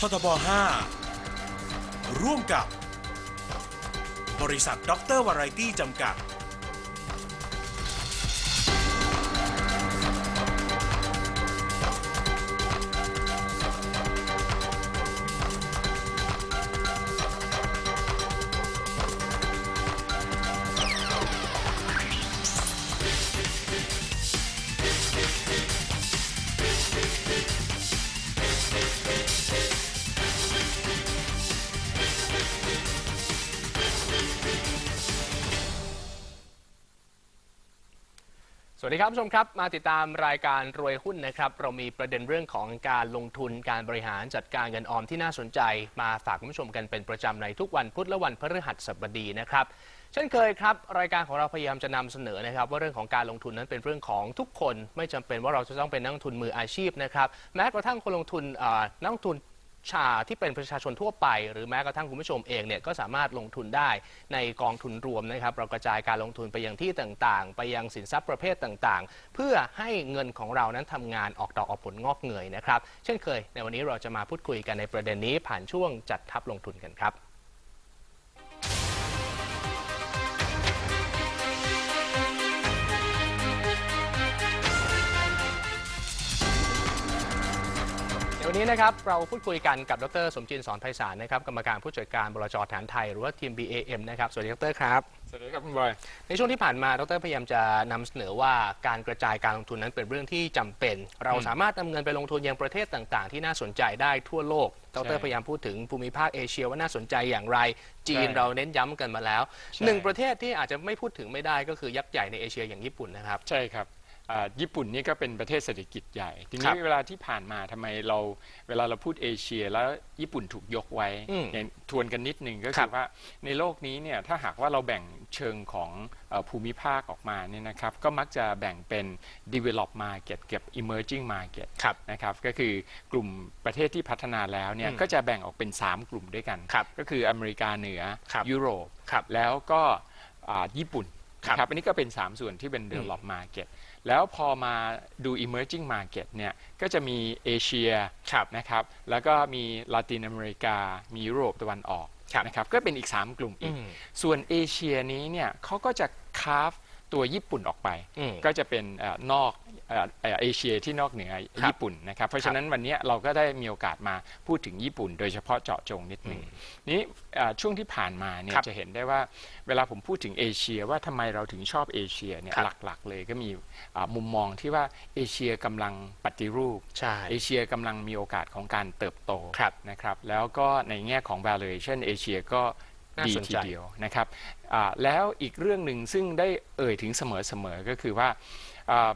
ททบ 5 ร่วมกับ บริษัทด็อกเตอร์วารตี้จำกัด ดีครับผู้ชมครับ มาติดตามรายการรวยหุ้นนะครับ เรามีประเด็นเรื่องของการลงทุนการบริหารจัดการเงินออมที่น่าสนใจ มาฝากคุณผู้ชมกันเป็นประจำในทุกวันพุธและวันพฤหัสบดีนะครับเช่นเคยครับ รายการของเราพยายามจะนำเสนอนะครับ ว่าเรื่องของการลงทุนนั้นเป็นเรื่องของทุกคน ไม่จำเป็นว่าเราจะต้องเป็นนักลงทุนมืออาชีพนะครับแม้กระทั่งคนลงทุนนักลงทุน ชาที่เป็นประชาชนทั่วไป หรือแม้กระทั่งคุณผู้ชมเองเนี่ยก็สามารถลงทุนได้ในกองทุนรวมนะครับ เรากระจายการลงทุนไปยังที่ต่างๆ ไปยังสินทรัพย์ประเภทต่างๆ เพื่อให้เงินของเรานั้นทำงานออกดอกออกผลงอกเงยนะครับ เช่นเคย ในวันนี้เราจะมาพูดคุยกันในประเด็นนี้ผ่านช่วงจัดทับลงทุนกันครับ วันนี้นะครับเราพูดคุยกันกับดรสมจินทร์สอนไพศาลนะครับกรรมการผู้จัดการบลจฐานไทยหรือว่าทีม BAM นะครับสวัสดีดรครับ สวัสดีครับคุณบอย ในช่วงที่ผ่านมาดรพยายามจะนำเสนอว่าการกระจายการลงทุนนั้นเป็นเรื่องที่จำเป็น เราสามารถนำเงินไปลงทุนยังประเทศต่างๆ ที่น่าสนใจได้ทั่วโลกดรพยายามพูดถึงภูมิภาคเอเชียว่าน่าสนใจอย่างไร จีนใช่เราเน้นย้ำกันมาแล้วใช่ หนึ่งประเทศที่อาจจะไม่พูดถึงไม่ได้ก็คือยักษ์ใหญ่ในเอเชียอย่างญี่ปุ่นนะครับ ใช่ครับอ่า ญี่ปุ่นนี่ก็เป็นประเทศเศรษฐกิจใหญ่ ทีครันี้บเวลาที่ผ่านมาทำไมเราเวลาเราพูดเอเชีย แล้วญี่ปุ่นถูกยกไว้อืมอย่างทวนกันนิดหนึ่งก็ครัคืบอว่าในโลกนี้เนี่ยถ้าหากว่าเราแบ่งเชิงของเอ่อภูมิภาคออกมาเนี่ยนะครับก็มักจะแบ่งเป็น develop market กับ emerging market ครับนะครับก็คือกลุ่มประเทศที่พัฒนาแล้วเนี่ยอืมก็จะแบ่งออกเป็น 3 กลุ่มด้วยกันครับก็คืออเมริกาเหนือครับยุโรปครับแล้วก็อ่าญี่ปุ่นครับนะครับอันนี้ก็เป็น 3 ส่วนที่เป็น develop market แล้วพอมาดู emerging market เนี่ยก็จะมีเอเชียครับนะครับแล้วก็มีลาตินอเมริกา มียุโรปตะวันออกครับนะครับก็เป็นอีก 3 กลุ่มอีกอืมส่วนเอเชียนี้เนี่ยเขาก็จะคาฟตัวญี่ปุ่นออกไปอืมก็จะเป็นเอ่อนอก เอ่อเอ่อเอเชียที่นอกเหนือครับญี่ปุ่นนะครับ เพราะฉะนั้นวันนี้เราก็ได้มีโอกาสมาพูดถึงญี่ปุ่น โดยเฉพาะเจาะจงนิดหนึ่งนี้เอ่อช่วงที่ผ่านมาเนี่ยครับจะเห็นได้ว่าเวลาผมพูดถึงเอเชียว่าทำไมเราถึงชอบเอเชียเนี่ยครับหลักๆ เลยก็มีอ่ามุมมองที่ว่าเอเชียกำลังปฏิรูปใช่เอเชียกำลังมีโอกาสของการเติบโตครับนะครับ แล้วก็ในแง่ของ valuation เอเชียก็น่าดีสนทีใจเดียวนะครับอ่าแล้วอีกเรื่องหนึ่งซึ่งได้เอ่ยถึงเสมอๆก็คือว่าอ่า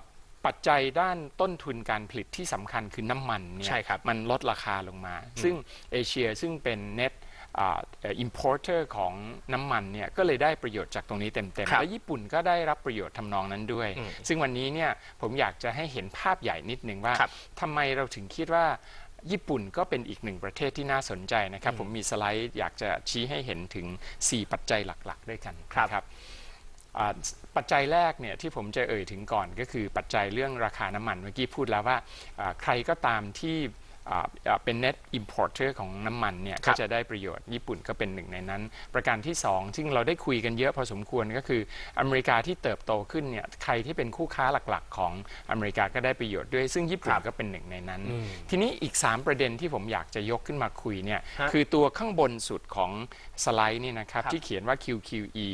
ปัจจัยด้านต้นทุนการผลิตที่สำคัญคือน้ำมันเนี่ใช่ยครับ มันลดราคาลงมา ซึ่งเอเชียซึ่งเป็น net อ่าเอ่อ importer ของน้ำมันเนี่ยก็เลยได้ประโยชน์จากตรงนี้เต็มครัๆบและญี่ปุ่นก็ได้รับประโยชน์ทำนองนั้นด้วยอืมซึ่งวันนี้เนี่ยผมอยากจะให้เห็นภาพใหญ่นิดหนึ่งว่าครับทำไมเราถึงคิดว่าญี่ปุ่นก็เป็นอีกหนึ่งประเทศที่น่าสนใจนะครับ ผมมีสไลด์อยากจะชี้ให้เห็นถึง 4 ปัจจัยหลักๆ ด้วยกันครับนะครับอ่า ปัจจัยแรกเนี่ยที่ผมจะเอ่ยถึงก่อนก็คือปัจจัยเรื่องราคาน้ำมันเมื่อกี้พูดแล้วว่าใครก็ตามที่ เป็น net importer ของน้ำมันเนี่ยครัก็บจะได้ประโยชน์ญี่ปุ่นก็เป็นหนึ่งในนั้น ประการที่สองซึ่งเราได้คุยกันเยอะพอสมควรก็คืออเมริกาที่เติบโตขึ้นเนี่ยใครที่เป็นคู่ค้าหลักๆ ของอเมริกาก็ได้ประโยชน์ด้วย ซึ่งญี่ปุ่นก็เป็นหนึ่งในนั้นอืมทีนี้อีก 3 ประเด็นที่ผมอยากจะยกขึ้นมาคุยเนี่ยฮะคือตัวข้างบนสุดของสไลด์นี่นะครับครับที่เขียนว่า QQE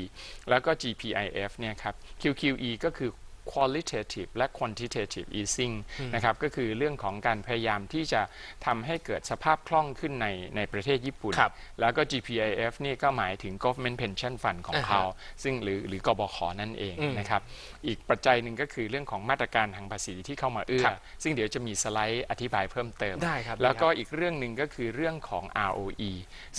แล้วก็ GPIF เนี่ยครับ QQE ก็คือ qualitative และ quantitative easing นะครับก็คือเรื่องของการพยายามที่จะทำให้เกิดสภาพคล่องขึ้นในในประเทศญี่ปุ่น ครับแล้วก็ GPIF นี่ก็หมายถึง government pension fund ของอ่าฮะเขา ซึ่งหรือหรือกบขนั่นเองอืมนะครับอีกปัจจัยหนึ่งก็คือเรื่องของมาตรการทางภาษีที่เข้ามาเอื้อ ครับซึ่งเดี๋ยวจะมีสไลด์อธิบายเพิ่มเติม ได้ครับแล้วก็ได้ครับอีกเรื่องหนึ่งก็คือเรื่องของ ROE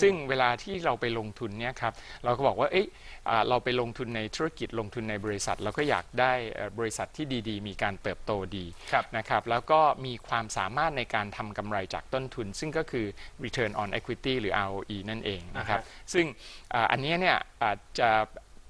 ซึ่งเวลาที่เราไปลงทุนเนี่ยครับเราก็บอกว่าเอ้ยอ่าเราไปลงทุนในธุรกิจลงทุนในบริษัท เราก็อยากได้เอ่อบริษัทที่ดีๆ มีการเติบโตดีครับนะครับแล้วก็มีความสามารถในการทำกำไรจากต้นทุน ซึ่งก็คือ return on equity หรือ ROE นั่นเองนะครับอ่าฮะซึ่งอาอันเนี้ยเนี่ยอาจจะ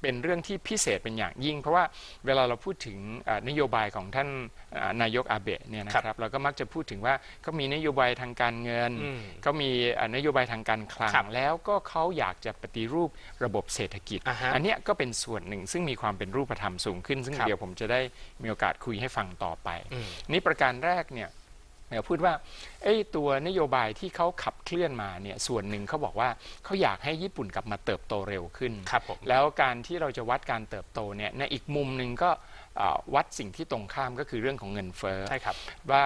เป็นเรื่องที่พิเศษเป็นอย่างยิ่ง เพราะว่าเวลาเราพูดถึงเอ่อนโยบายของท่านเอ่อนายกอาเบะเนี่ยนะครับเราก็มักจะพูดถึงว่าเขามีนโยบายทางการเงินอืมเขามีเอ่อนโยบายทางการคลังครับแล้วก็เขาอยากจะปฏิรูประบบเศรษฐกิจอ่าฮะอันเนี้ยก็เป็นส่วนหนึ่งซึ่งมีความเป็นรูปธรรมสูงขึ้น ซึ่งครับเดี๋ยวผมจะได้มีโอกาสคุยให้ฟังต่อไปอืมนี่ประการแรกเนี่ย เดี๋ยวพูดว่าไอ้ตัวนโยบายที่เขาขับเคลื่อนมาเนี่ยส่วนหนึ่งเขาบอกว่าเขาอยากให้ญี่ปุ่นกลับมาเติบโตเร็วขึ้น ครับผม แล้วการที่เราจะวัดการเติบโตเนี่ยในอีกมุมหนึ่งก็อ่าวัดสิ่งที่ตรงข้ามก็คือเรื่องของเงินเฟ้อ ใช่ครับ ว่า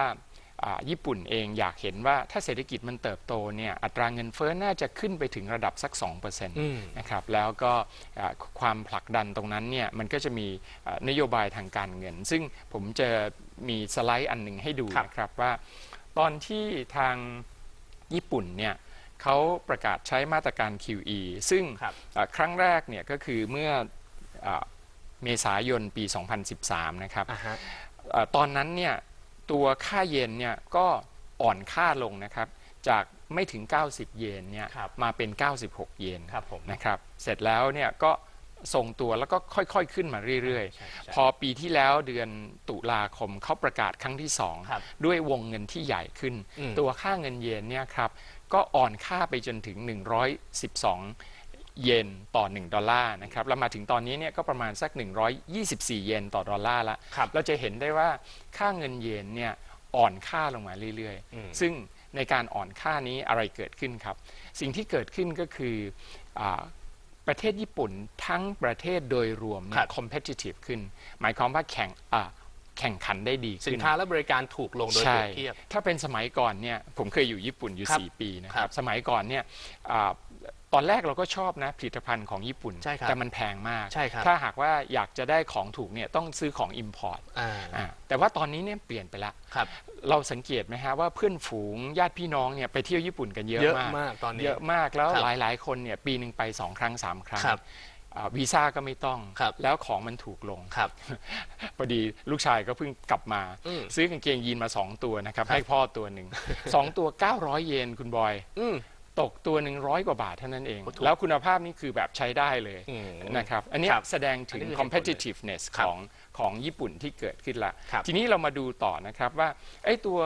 อ่าญี่ปุ่นเองอยากเห็นว่าถ้าเศรษฐกิจมันเติบโตเนี่ยอัตราเงินเฟ้อน่าจะขึ้นไปถึงระดับสัก2%อืมนะครับแล้วก็อ่าความผลักดันตรงนั้นเนี่ยมันก็จะมีอ่านโยบายทางการเงิน ซึ่งผมจะ มีสไลด์อันหนึ่งให้ดูครับนะครับว่า ตอนที่ทางญี่ปุ่นเนี่ยเขาประกาศใช้มาตรการ QE ซึ่งครับอ่าครั้งแรกเนี่ยก็คือเมื่ออาเมษายนปี 2013 นะครับอ่าฮะอาตอนนั้นเนี่ยตัวค่าเยนเนี่ยก็อ่อนค่าลงนะครับจากไม่ถึง 90 เยนเนี่ยครับมาเป็น 96 เยนครับผมนะครับเสร็จแล้วเนี่ยก็ ทรงตัวแล้วก็ค่อยๆ ขึ้นมาเรื่อยใช่ใช่ๆ พอปีที่แล้วเดือนตุลาคมเขาประกาศครั้งที่ ครับ2 ด้วยวงเงินที่ใหญ่ขึ้น อืม ตัวค่าเงินเยนเนี่ยครับก็อ่อนค่าไปจนถึง 112 เยนต่อ 1 ดอลลาร์นะครับแล้วมาถึงตอนนี้เนี่ยก็ประมาณสัก 124 เยนต่อดอลลาร์ละ ครับ เราจะเห็นได้ว่าค่าเงินเยนเนี่ยอ่อนค่าลงมาเรื่อยอืม ๆ ซึ่งในการอ่อนค่านี้อะไรเกิดขึ้นครับ สิ่งที่เกิดขึ้นก็คืออา ประเทศญี่ปุ่นทั้งประเทศโดยรวมเนี่ครัย บ competitive ขึ้น หมายความว่าแข่งอ่าแข่งขันได้ดีสิขึ้นนค้าและบริการถูกลงโดยเปใช่รียบเทียบ ถ้าเป็นสมัยก่อนเนี่ยผมเคยอยู่ญี่ปุ่นอยู่ ครับ4 ปีนะคครัรับบสมัยก่อนเนี่ยอ่า ตอนแรกเราก็ชอบนะผลิตภัณฑ์ของญี่ปุ่น ใช่ครับแต่มันแพงมาก ใช่ครับถ้าหากว่าอยากจะได้ของถูกเนี่ยต้องซื้อของ Import อ่า อ่าแต่ว่าตอนนี้เนี่ยเปลี่ยนไปละ ครับ เราสังเกตไหมฮะว่าเพื่อนฝูงญาติพี่น้องเนี่ยไปเที่ยวญี่ปุ่นกันเยอะเยอะมากมากตอนนี้เยอะมากแล้วครับหลายๆคนเนี่ยปีหนึ่งไปสองครั้งสามครั้งครับอ่าวีซ่าก็ไม่ต้อง ครับ แล้วของมันถูกลง ครับ พอดีลูกชายก็เพิ่งกลับมา อืมซื้อกางเกงยีนมา2ตัวนะครับ ให้พ่อตัวหนึ่ง สองตัว 900 เยนคุณบอย อืม ตกตัวหนึ่งร้อยกว่าบาทเท่านั้นเองโอ้ถูกแล้วคุณภาพนี่คือแบบใช้ได้เลยอืมนะครับ อันเนี้ยครับแสดงถึงอันนี้คือเหตุผลเลย competitiveness ครัขบองของญี่ปุ่นที่เกิดขึ้นละครับทีนี้เรามาดูต่อนะครับว่าไอ้ตัว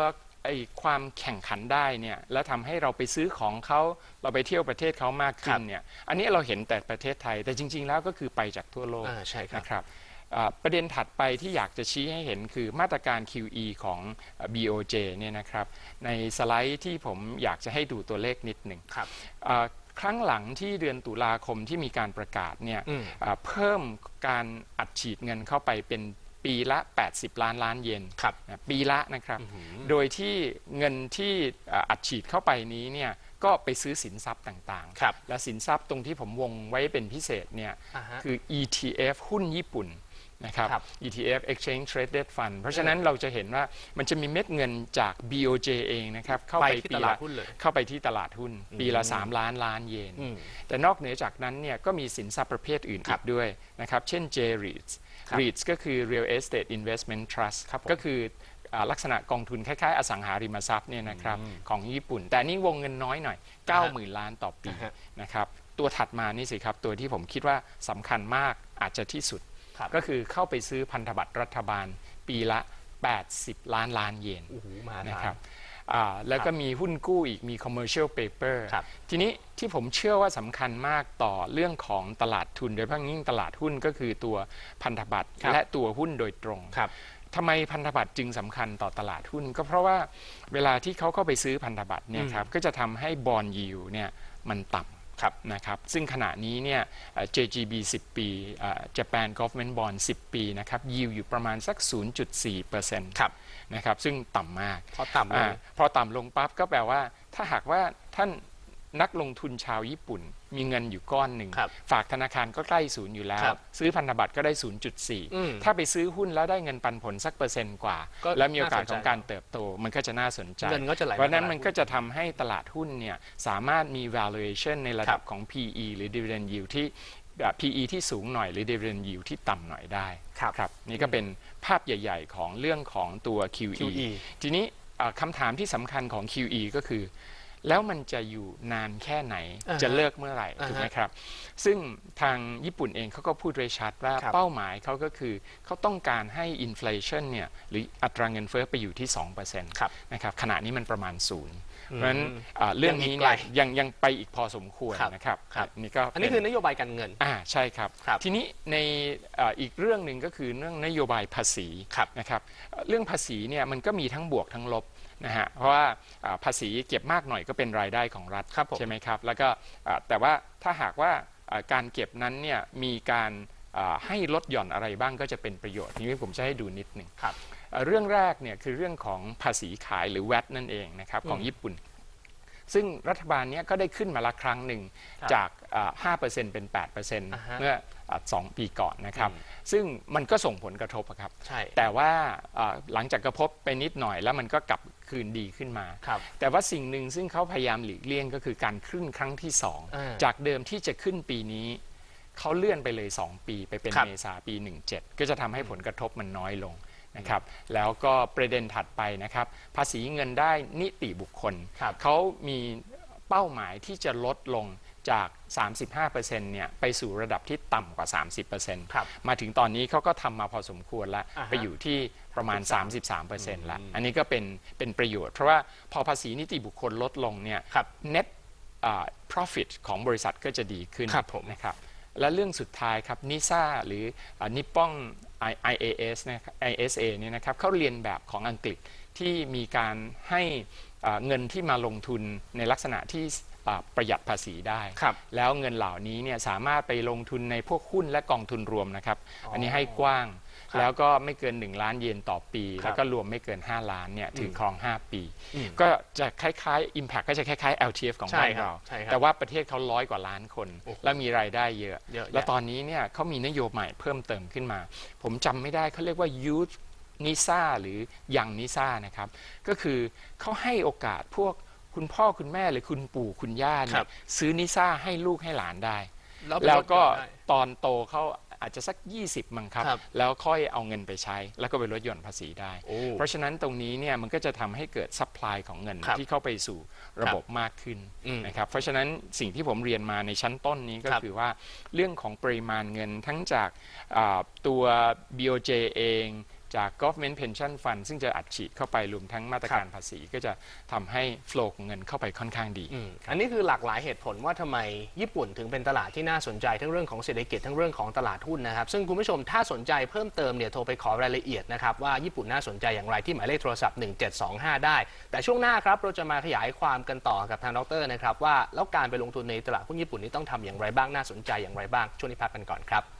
ไอ้ความแข่งขันได้เนี่ยแล้วทำให้เราไปซื้อของเขาเราไปเที่ยวประเทศเขามากขึ้นเนี่ยอันนี้เราเห็นแต่ประเทศไทย แต่จริง ๆ แล้วก็คือไปจากทั่วโลกอ่าใช่ครับนะครับอ่า ประเด็นถัดไปที่อยากจะชี้ให้เห็นคือมาตรการ QE ของอ่า BOJ เนี่ยนะครับ ในสไลด์ที่ผมอยากจะให้ดูตัวเลขนิดหนึ่งครับอ่าครั้งหลังที่เดือนตุลาคมที่มีการประกาศเนี่ยอืมอ่าเพิ่มการอัดฉีดเงินเข้าไปเป็นปีละ 80 ล้านล้านเยนครับนะปีละนะครับ โดยที่เงินที่อ่าอัดฉีดเข้าไปนี้เนี่ยก็ไปซื้อสินทรัพย์ต่างครับและสินทรัพย์ตรงที่ผมวงไว้เป็นพิเศษเนี่ยอ่าฮะคือ ETF หุ้นญี่ปุ่น นะครับครับ ETF Exchange Traded Fund เพราะฉะนั้นเราจะเห็นว่ามันจะมีเม็ดเงินจาก BOJ เองนะครับเข้าไปไปที่ปีตลาละดหุ้นเลยเข้าไปที่ตลาดหุ้น ปีละ 3 ล้านล้านเยนอืมแต่นอกเหนือจากนั้นเนี่ยก็มีสินทรัพย์ประเภทอื่นครัอีบกด้วยนะครับเช่น J-REITs ครับ REITs ก็คือ Real Estate Investment Trust ครับผมก็คืออ่าลักษณะกองทุนคล้ายๆ อสังหาริมทรัพย์เนี่ยนะครับของญี่ปุ่น แต่อันนี่วงเงินน้อยหน่อย 90,000 ล้านต่อปีอ่าฮะนะครับตัวถัดมานี่สิครับ ตัวที่ผมคิดว่าสำคัญมากอาจจะที่สุดครับ ก็คือเข้าไปซื้อพันธบัตรรัฐบาลปีละ 80 ล้านล้านเยนโอ้โหมหานะศาครัลบอ่าแล้วก็มีหุ้นกู้อีกมี commercial paper ครับทีนี้ที่ผมเชื่อว่าสำคัญมากต่อเรื่องของตลาดทุน โดยเฉพาะยิ่งตลาดหุ้นก็คือตัวพันธบัตรครับและตัวหุ้นโดยตรงครับทำไมพันธบัตรจึงสำคัญต่อตลาดหุ้น ก็เพราะว่าเวลาที่เขาเข้าไปซื้อพันธบัตรเนี่ยครับก็จะทำให้บอลยิวเนี่ยมันต่ำ ครับนะครับซึ่งขณะนี้เนี่ยเอ่อ JGB 10 ปีเอ่อ Japan Government Bond 10 ปีนะครับยิวอยู่ประมาณสัก 0.4%ครับนะครับซึ่งต่ำมาก พอต่ำลอางพอต่ำลงปั๊บก็แปลว่า ถ้าหากว่าท่านนักลงทุนชาวญี่ปุ่น มีเงินอยู่ก้อนหนึ่ง ครับฝากธนาคารก็ใกล้ศูนย์อยู่แล้คว รับซื้อพันธบัตรก็ได้ อืม0.4 ถ้าไปซื้อหุ้นแล้วได้เงินปันผลสักเปอร์เซ็นต์กว่า ก็แล้วมีโอกาสน่าสนใจของการเติบโตมันก็จะน่าสนใจ เงินก็จะไหลมาเพราะฉะนั้นตลาดมันก็จะทำให้ตลาดหุ้นเนี่ยสามารถมี valuation ในระดับครับ ของ PE หรือ dividend yield ที่อะ PE ที่สูงหน่อยหรือ dividend yield ที่ต่ำหน่อยได้ ครับ ครับนี่ก็เป็นภาพใหญ่ ๆ ของเรื่องของตัว QE, QE ทีนี้อะคำถามที่สำคัญของ QE ก็คือ แล้วมันจะอยู่นานแค่ไหนอ่าฮะจะเลิกเมื่อไหร่อ่าฮะถูกไหมครับ ซึ่งทางญี่ปุ่นเองเขาก็พูดไว้ชัดว่าครับเป้าหมายเขาก็คือเขาต้องการให้อินฟลชันเนี่ยหรืออัตราเงินเฟ้อไปอยู่ที่2%ครับนะครับขณะนี้มันประมาณศูนย์เพราะฉะนั้นอ่าเรื่องนี้ยังอีกไกลเนี่ยยังยังไปอีกพอสมควรครับนะครับครับนี่ก็อันนี้เป็คือนโยบายการเงินอ่าใช่ครับครับทีนี้ในเอ่ออีกเรื่องหนึ่งก็คือเรื่องนโยบายภาษีครับนะครับเอ่อเรื่องภาษีเนี่ยมันก็มีทั้งบวกทั้งลบ นะฮะเพราะว่าอ่าภาษีเก็บมากหน่อยก็เป็นรายได้ของรัฐครับผมใช่ไหมครับแล้วก็อ่าแต่ว่าถ้าหากว่าอ่าการเก็บนั้นเนี่ยมีการอ่าให้ลดหย่อนอะไรบ้างก็จะเป็นประโยชน์ทีนี้ผมจะให้ดูนิดหนึ่งครับเอ่อเรื่องแรกเนี่ยคือเรื่องของภาษีขายหรือ VAT นั่นเองนะครับของญี่ปุ่น ซึ่งรัฐบาลเนี้ยก็ได้ขึ้นมาละครั้งหนึ่งครับจากอ่า5%เป็น8%อ่าฮะเมื่ออ่าสองปีก่อนนะครับอืมซึ่งมันก็ส่งผลกระทบอะครับใช่แต่ว่าอ่าหลังจากกระทบไปนิดหน่อยแล้วมันก็กลับ คืนดีขึ้นมา ครับแต่ว่าสิ่งหนึ่งซึ่งเขาพยายามหลีกเลี่ยงก็คือการขึ้นครั้งที่สองอ่าจากเดิมที่จะขึ้นปีนี้ เขาเลื่อนไปเลย 2 ปีไปเป็นครับ เมษาปี 17 ก็จะทำให้ผลกระทบมันน้อยลงนะครับแล้วก็ประเด็นถัดไปนะครับ ภาษีเงินได้นิติบุคคล ครับ เขามีเป้าหมายที่จะลดลง จาก 35%เนี่ยไปสู่ระดับที่ต่ำกว่า 30%ครับมาถึงตอนนี้เขาก็ทำมาพอสมควรแล้วอ่าฮะไปอยู่ที่ประมาณ 33%แล้ว อันนี้ก็เป็นเป็นประโยชน์ เพราะว่าพอภาษีนิติบุคคลลดลงเนี่ยครับ net อ่า profit ของบริษัทก็จะดีขึ้นครับผมนะครับและเรื่องสุดท้ายครับนิซ่าหรือนิปป้อง IAS นะครับ ISA เนี่ยนะครับเขาเรียนแบบของอังกฤษที่มีการให้อ่า เงินที่มาลงทุนในลักษณะที่อ่าประหยัดภาษีได้ครับแล้วเงินเหล่านี้เนี่ยสามารถไปลงทุนในพวกหุ้นและกองทุนรวมนะครับ อันนี้ให้กว้างครับแล้วก็ไม่เกิน 1 ล้านเยนต่อปีครับแล้วก็รวมไม่เกิน 5 ล้านเนี่ยถือครอง 5 ปีอืมก็จะคล้ายๆ Impact ก็จะคล้ายๆ LTF ของใช่บ้านครับเราใช่ครับแต่ว่าประเทศเขาร้อยกว่าล้านคนโอ้โหและมีรายได้เยอะเยอะแยะแล้วตอนนี้เนี่ยเขามีนโยบายเพิ่มเติมขึ้นมา ผมจำไม่ได้เขาเรียกว่า Youth NISA หรือยังนิซ่านะครับ ก็คือเขาให้โอกาสพวกคุณพ่อคุณแม่หรือคุณปู่คุณย่าคเนี่รัยบ ซื้อนิซ่าให้ลูกให้หลานได้ แล้วไปแล้วก็ลดหย่อนได้ ตอนโตเขาอาจจะสัก 20 มั้งครับ ครับแล้วค่อยเอาเงินไปใช้ แล้วก็ไปลดหย่อนภาษีได้ โอ้เพราะฉะนั้นตรงนี้เนี่ยมันก็จะทำให้เกิดซัพพลายของเงินครับที่เข้าไปสู่ระบบมากขึ้นอืมนะครับเพราะฉะนั้นสิ่งที่ผมเรียนมาในชั้นต้นนี้ก็ครับคือว่าเรื่องของปริมาณเงินทั้งจากอ่าตัว BOJ เอง จาก government pension fund ซึ่งจะอัดฉีดเข้าไปรวมทั้งมาตรการภาษีก็จะทำให้โฟล์ของเงินเข้าไปค่อนข้างดี อันนี้คือหลากหลายเหตุผลว่าทำไมญี่ปุ่นถึงเป็นตลาดที่น่าสนใจทั้งเรื่องของเศรษฐกิจทั้งเรื่องของตลาดหุ้นนะครับ ซึ่งคุณผู้ชมถ้าสนใจเพิ่มเติมเนี่ยโทรไปขอรายละเอียดนะครับว่าญี่ปุ่นน่าสนใจอย่างไรที่หมายเลขโทรศัพท์ 1725 ได้ แต่ช่วงหน้าครับเราจะมาขยายความกันต่อกับทางดรนะครับว่าแล้วการไปลงทุนในตลาดหุ้นญี่ปุ่นนี้ต้องทำอย่างไรบ้างน่าสนใจอย่างไรบ้างช่วงนี้พักกันก่อนครับ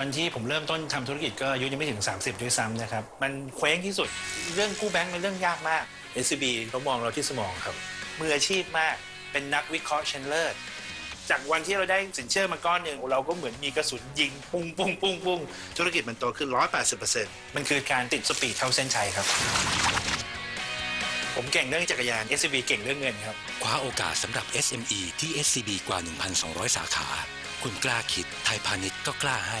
ตอนที่ผมเริ่มต้นทำธุรกิจก็อายุยังไม่ถึง 30ด้วยซ้ำนะครับ มันเคว้งที่สุดเรื่องกู้แบงก์เป็นเรื่องยากมาก SCB เขามองเราที่สมองครับ มืออาชีพมากเป็นนักวิเคราะห์เชนเลิศจากวันที่เราได้สินเชื่อมาก้อนหนึ่งเราก็เหมือนมีกระสุนยิง ปุ้งปุ้งปุ้งปุ้งธุรกิจมันโตขึ้น 180%มันคือการติดสปีดเท่าเส้นชัยครับ ผมเก่งเรื่องจักรยาน SCB เก่งเรื่องเงินครับคว้าโอกาสสำหรับ SME ที่ SCB กว่า 1,200 สาขา คุณกล้าคิดไทยพาณิชย์ก็กล้าให้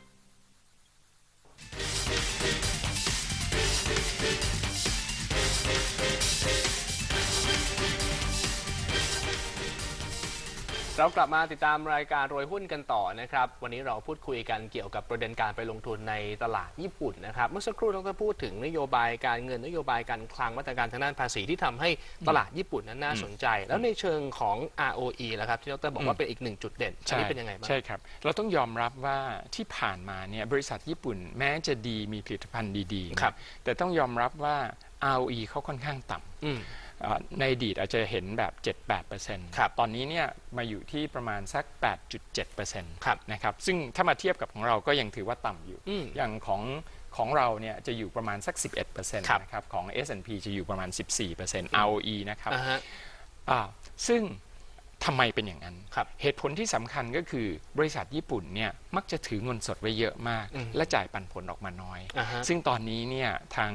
เรากลับมาติดตามรายการรวยหุ้นกันต่อนะครับ วันนี้เราพูดคุยกันเกี่ยวกับประเด็นการไปลงทุนในตลาดญี่ปุ่นนะครับ เมื่อสักครู่เราก็พูดถึงนโยบายการเงินนโยบายการคลังมาตรการทางด้านภาษีที่ทำให้ตลาดญี่ปุ่นนั้นน่าสนใจ แล้วในเชิงของ ROE แล้วครับ ที่ดรบอกว่าเป็นอีกหนึ่งจุดเด่นอันนี้เป็นยังไงบ้าง ใช่ครับ เราต้องยอมรับว่าที่ผ่านมาเนี่ยบริษัทญี่ปุ่นแม้จะดีมีผลิตภัณฑ์ดีๆนะครับแต่ต้องยอมรับว่า ROE เขาค่อนข้างต่ำอืมอ่า ในอดีตอาจจะเห็นแบบ 7-8%ครับตอนนี้เนี่ยมาอยู่ที่ประมาณสัก 8.7%ครับนะครับซึ่งถ้ามาเทียบกับของเราก็ยังถือว่าต่ำอยู่อืมอย่างของของเราเนี่ยจะอยู่ประมาณสัก 11%ครับนะครับของ S&P จะอยู่ประมาณ 14% ROE นะครับอ่าฮะอ่าซึ่งทำไมเป็นอย่างนั้นครับเหตุผลที่สำคัญก็คือบริษัทญี่ปุ่นเนี่ยมักจะถือเงินสดไว้เยอะมากอืมและจ่ายปันผลออกมาน้อยอ่าฮะซึ่งตอนนี้เนี่ยทาง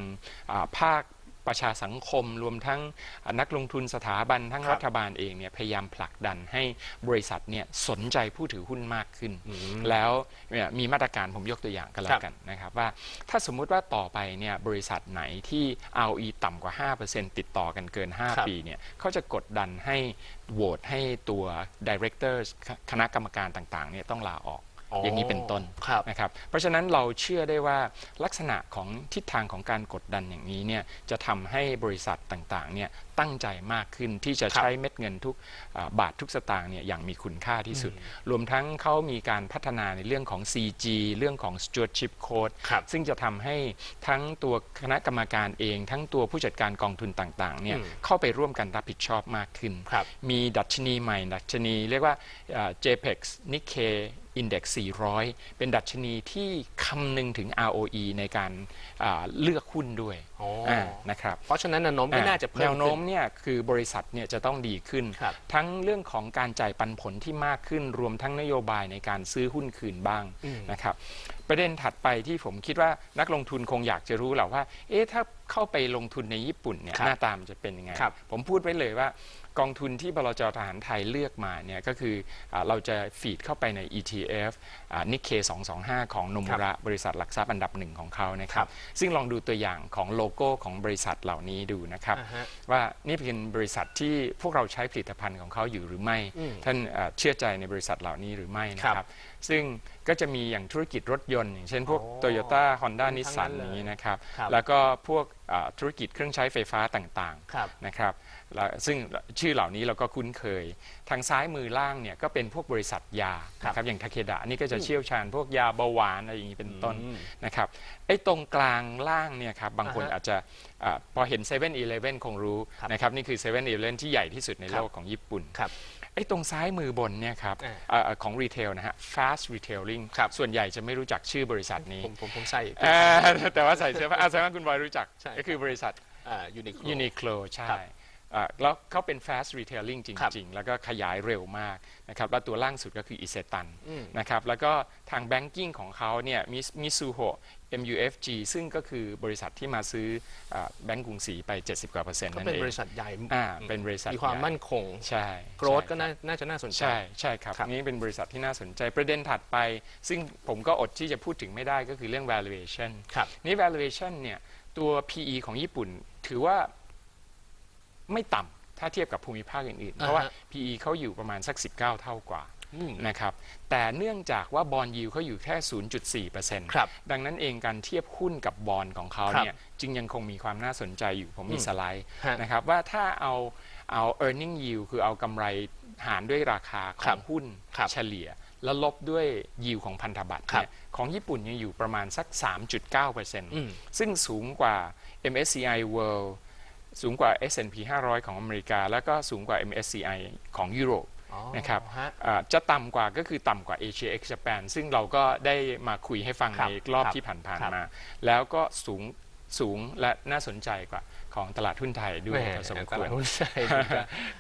อ่าภาค ประชาสังคม รวมทั้งอ่านักลงทุนสถาบันทั้งครับรัฐบาลเองเนี่ยพยายามผลักดันให้บริษัทเนี่ยสนใจผู้ถือหุ้นมากขึ้น แล้วเนี่ยมีมาตรการผมยกตัวอย่างกันแล้ครัวบกันนะครับว่าถ้าสมมุติว่าต่อไปเนี่ยบริษัทไหนที่ ROE ต่ำกว่า 5%ติดต่อกันเกินครับ5ปีเนี่ยเขาจะกดดันให้โหวตให้ตัว directors คคณะกรรมการต่างๆเนี่ยต้องลาออก อ๋อออย่างนี้เป็นต้นครับนะครับเพราะฉะนั้นเราเชื่อได้ว่าลักษณะของทิศทางของการกดดันอย่างนี้เนี่ยจะทำให้บริษัทต่างๆเนี่ยตั้งใจมากขึ้นที่จะครับใช้เม็ดเงินทุกอ่าบาททุกสตางค์เนี่ยอย่างมีคุณค่าที่สุด รวมทั้งเขามีการพัฒนาในเรื่องของ CG เรื่องของ stewardship code ครับซึ่งจะทำให้ทั้งตัวคณะกรรมการเอง ทั้งตัวผู้จัดการกองทุนต่างๆเนี่ยอืมเข้าไปร่วมกันรับผิดชอบมากขึ้นครับมีดัชนีใหม่ ดัชนีเรียกว่าอ่า JPEX Nikkei Index 400 เป็นดัชนีที่คำนึงถึง ROE ในการเลือกหุ้นด้วยานะครับ เพราะฉะนั้นแนวโน้มก็น่าจะเพิ่มแนวโน้มขึ้เนี่ยคือบริษัทเนี่ยจะต้องดีขึ้นครับทั้งเรื่องของการจ่ายปันผลที่มากขึ้น รวมทั้งนโยบายในการซื้อหุ้นคืนบ้างอืมนะครับประเด็นถัดไปที่ผมคิดว่านักลงทุนคงอยากจะรู้แหละว่า เอ๊ะถ้าเข้าไปลงทุนในญี่ปุ่นเนี่ยครับหน้าตามนจะเป็นยังไงครับผมพูดไว้เลยว่ากองทุนที่บลจทหารไทยเลือกมาเนี่ยก็คืออาเราจะฟีดเข้าไปใน ETF นิเค225 ของนมุระบริษัทหลักทรัพย์อันดับหนึ่งของเขานะคครัรับบซึ่งลองดูตัวอย่างของโลโก้ของบริษัทเหล่านี้ดูนะครับอ่าฮะว่านี่เป็นบริษัทที่พวกเราใช้ผลิตภัณฑ์ของเขาอยู่หรือไม่อืมท่านเอ่อเชื่อใจในบริษัทเหล่านี้หรือไม่นะคครัรับบซึ่งก็จะมีอย่างธุรกิจรถยนต์ อย่างเช่นพวกอ๋อโตโยต้าฮอนด้าทั้งนิสสันนั้นเลยอย่างนี้นะครับครับ แล้วก็พวกเอ่อธุรกิจเครื่องใช้ไฟฟ้าต่างครับๆนะครับแล้ว ซึ่งชื่อเหล่านี้เราก็คุ้นเคย ทางซ้ายมือล่างเนี่ยก็เป็นพวกบริษัทยาครับนะครับอย่างทาเคดะนี่ก็จะเชี่ยวชาญพวกยาเบาหวานอะไรอย่างนี้เป็นต้นอืมนะครับไอ้ตรงกลางล่างเนี่ยครับบางคนอ่าฮะอาจจะอาพอเห็น7 e เ e ่ e อคงรู้ครับนะครับนี่คือ7 e เ e ่ e ที่ใหญ่ที่สุดในคโลรับกของญี่ปุ่นครับไอ้ตรงซ้ายมือบนเนี่ยครับอ่าเอ่อของรีเทลนะฮะ fast retailing ครับส่วนใหญ่จะไม่รู้จักชื่อบริษัทนี้ ผมผมผมใส่เอ่อแต่ว่าใส่เสื้อผ้าอาแสดงว่าคุณบอยรู้จักใช่ก็คือบริษัทยูนิโคล Uniqlo ใช่ครับอ่า แล้วเขาเป็น fast retailing จครับริง ๆ แล้วก็ขยายเร็วมากนะครับแล้วตัวล่างสุดก็คืออิเซตันอืมนะครับแล้วก็ทาง banking ของเขาเนี่ยมิมิซูโฮ MUFG ซึ่งก็คือบริษัทที่มาซื้อแบงก์กรุงศรีไป 70 กว่าเปอร์เซ็นต์ก็นั่นเป็นเองบริษัทใหญ่อ่าเป็นบริษัทมีความใหญ่มั่นคง ใช่โกรธใช่ก็น่าน่าจะน่าสนใจ ใช่ใช่ครับครับ นี่เป็นบริษัทที่น่าสนใจประเด็นถัดไป ซึ่งผมก็อดที่จะพูดถึงไม่ได้ก็คือเรื่อง valuation ครับนี่ valuation เนี่ยตัว PE ของญี่ปุ่นถือว่า ไม่ต่ำถ้าเทียบกับภูมิภาคอื่นๆ เพราะว่าอ่าฮะ PE เขาอยู่ประมาณสัก 19 เท่ากว่าอืมนะครับ แต่เนื่องจากว่าบอลยิวเขาอยู่แค่ 0.4%ครับดังนั้นเองการเทียบหุ้นกับบอลของเขาครับเนี่ยจึงยังคงมีความน่าสนใจอยู่ผมมีอืมสไลด์ฮะนะครับว่าถ้าเอาเอา earning yield คือเอากำไรหารด้วยราคาขครัองบหุ้นครับเฉลี่ย แล้วลบด้วยยิวของพันธบัตรครับเนี่ยของญี่ปุ่นยังอยู่ประมาณสัก 3.9%อืมซึ่งสูงกว่า MSCI World สูงกว่า S&P 500 ของอเมริกา แล้วก็สูงกว่า MSCI ของยุโรปอ๋อนะครับฮะอ่าจะต่ำกว่าก็คือต่ำกว่า Asia X Japan ซึ่งเราก็ได้มาคุยให้ฟังครัในบรอบครับที่ผ่านครับๆมา แล้วก็สูงสูงและน่าสนใจกว่าของตลาดหุ้นไทยด้วยแหพอสมตควลารดหุ้นใช่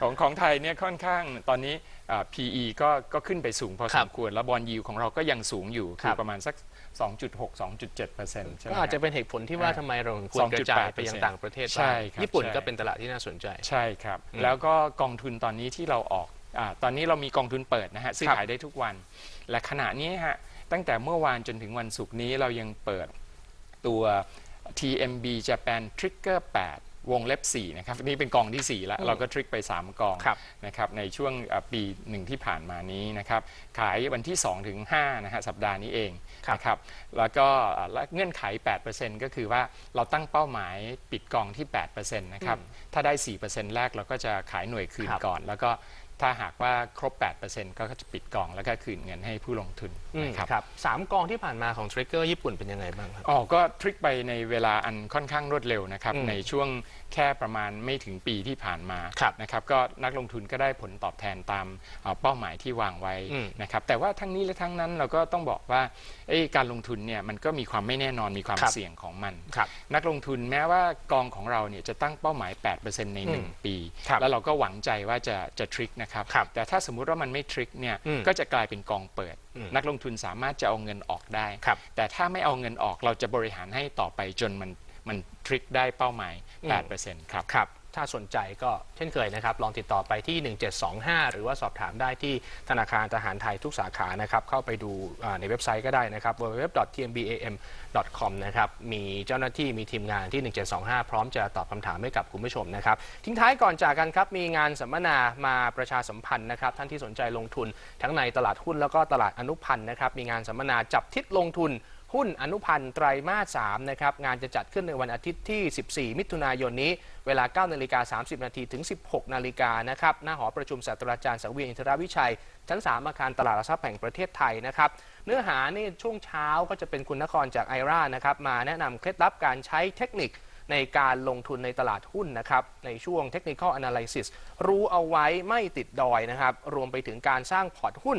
ของของไทยเนี่ยค่อนข้างตอนนี้อ่า PE ก็ก็ขึ้นไปสูงพอคสรับมควร แล้วบอลยิวของเราก็ยังสูงอยู่คคืรัอบประมาณสัก 2.6-2.7%ใช่ไหมก็อาจจะฮะเป็นเหตุผลที่ว่าอ่าทำไมเราถึงควรกระจายไปยัง2.8%ต่างประเทศใช่บ้างครับญี่ปุ่นใช่ ก็เป็นตลาดที่น่าสนใจ ใช่ครับอืมแล้วก็กองทุนตอนนี้ที่เราออกอาตอนนี้เรามีกองทุนเปิดนะฮะซื้อครับขายได้ทุกวัน และขณะนี้ฮะตั้งแต่เมื่อวานจนถึงวันศุกร์นี้เรายังเปิดตัว TMB Japan Trigger 8 วงเล็บ 4 นะครับ นี่เป็นกองทีสี่4 แล้ว เราก็ทริกไป 3 กองครับนะครับในช่วงอะปีหนึ่งที่ผ่านมานี้นะครับขายวันที่ 2 ถึง5นะฮะสัปดาห์นี้เองครับนะครับแล้วก็อะและเงื่อนไข 8%ก็คือว่าเราตั้งเป้าหมายปิดกองที่ 8%นะครับถ้าได้ 4%แรกเราก็จะขายหน่วยคืนครับก่อน แล้วก็ ถ้าหากว่าครบ 8%ก็จะปิดกองแล้วก็คืนเงินให้ผู้ลงทุนอืมนะครับครับสามกองที่ผ่านมาของทริกเกอร์ญี่ปุ่นเป็นยังไงบ้างครับอ๋อก็ทริกไปในเวลาอันค่อนข้างรวดเร็วนะครับอืมในช่วงแค่ประมาณไม่ถึงปีที่ผ่านมาครับนะครับ ก็นักลงทุนก็ได้ผลตอบแทนตามเอ่อเป้าหมายที่วางไว้อืมนะครับ แต่ว่าทั้งนี้และทั้งนั้นเราก็ต้องบอกว่าเอ้ยการลงทุนเนี่ยมันก็มีความไม่แน่นอนมีความครับเสี่ยงของมันครับนักลงทุนแม้ว่ากองของเราเนี่ยจะตั้งเป้าหมาย 8%ในอืม1ปีครับแล้วเราก็หวังใจว่าจะจะทริกนะครับครับแต่ถ้าสมมุติว่ามันไม่ทริกเนี่ยอืมก็จะกลายเป็นกองเปิดอืมนักลงทุนสามารถจะเอาเงินออกได้ครับแต่ถ้าไม่เอาเงินออกเราจะบริหารให้ต่อไปจนมันมันทริกได้เป้าหมายอืม8%ครับครับ ถ้าสนใจก็เช่นเคยนะครับ ลองติดต่อไปที่ 1725 หรือว่าสอบถามได้ที่ธนาคารทหารไทยทุกสาขานะครับ เข้าไปดูในเว็บไซต์ก็ได้นะครับ www.tmbam.com นะครับ มีเจ้าหน้าที่มีทีมงานที่ 1725 พร้อมจะตอบคำถามให้กับคุณผู้ชมนะครับ ทิ้งท้ายก่อนจากกันครับ มีงานสัมมนามาประชาสัมพันธ์นะครับ ท่านที่สนใจลงทุนทั้งในตลาดหุ้นแล้วก็ตลาดอนุพันธ์นะครับ มีงานสัมมนาจับทิศลงทุน หุ้นอนุพันธ์ไตรมาส3นะครับงานจะจัดขึ้นในวันอาทิตย์ที่ 14 มิถุนายนนี้ เวลา 9 นาฬิกา 30 นาทีถึง 16 นาฬิกานะครับหน้าหอประชุมศาสตราจารย์สังเวียนอินทรวิชัย ชั้น 3 อาคารตลาดหลักทรัพย์แห่งประเทศไทยนะครับเนื้อหานี่ช่วงเช้าก็จะเป็นคุณนครจากไอรานะครับมาแนะนำเคล็ดลับการใช้เทคนิค ในการลงทุนในตลาดหุ้นนะครับในช่วง Technical Analysis รู้เอาไว้ไม่ติดดอยนะครับรวมไปถึงการสร้างพอร์ตหุ้น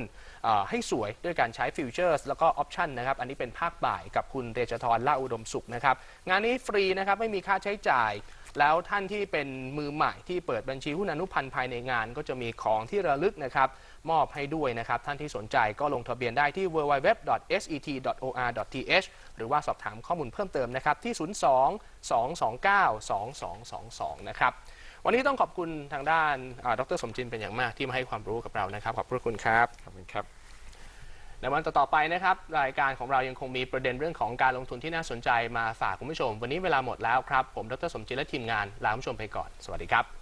ให้สวยด้วยการใช้ฟิวเจอร์สแล้วก็ออปชันนะครับอันนี้เป็นภาคบ่ายกับคุณเดชธรล่าอุดมสุขนะครับงานนี้ฟรีนะครับไม่มีค่าใช้จ่ายแล้วท่านที่เป็นมือใหม่ที่เปิดบัญชีหุ้นอนุพันธ์ภายในงานก็จะมีของที่ระลึกนะครับ มอบให้ด้วยนะครับ ท่านที่สนใจก็ลงทะเบียนได้ที่ www.set.or.th หรือว่าสอบถามข้อมูลเพิ่มเติมนะครับ ที่ 02 229 2222 นะครับ วันนี้ต้องขอบคุณทางด้านอ่าดรสมจินเป็นอย่างมากที่มาให้ความรู้กับเรานะครับ ขอบพระคุณครับขอบคุณครับในวันต่อๆไปนะครับ รายการของเรายังคงมีประเด็นเรื่องของการลงทุนที่น่าสนใจมาฝากคุณผู้ชม วันนี้เวลาหมดแล้วครับ ผมดรสมจินและทีมงานลาคุณผู้ชมไปก่อน สวัสดีครับ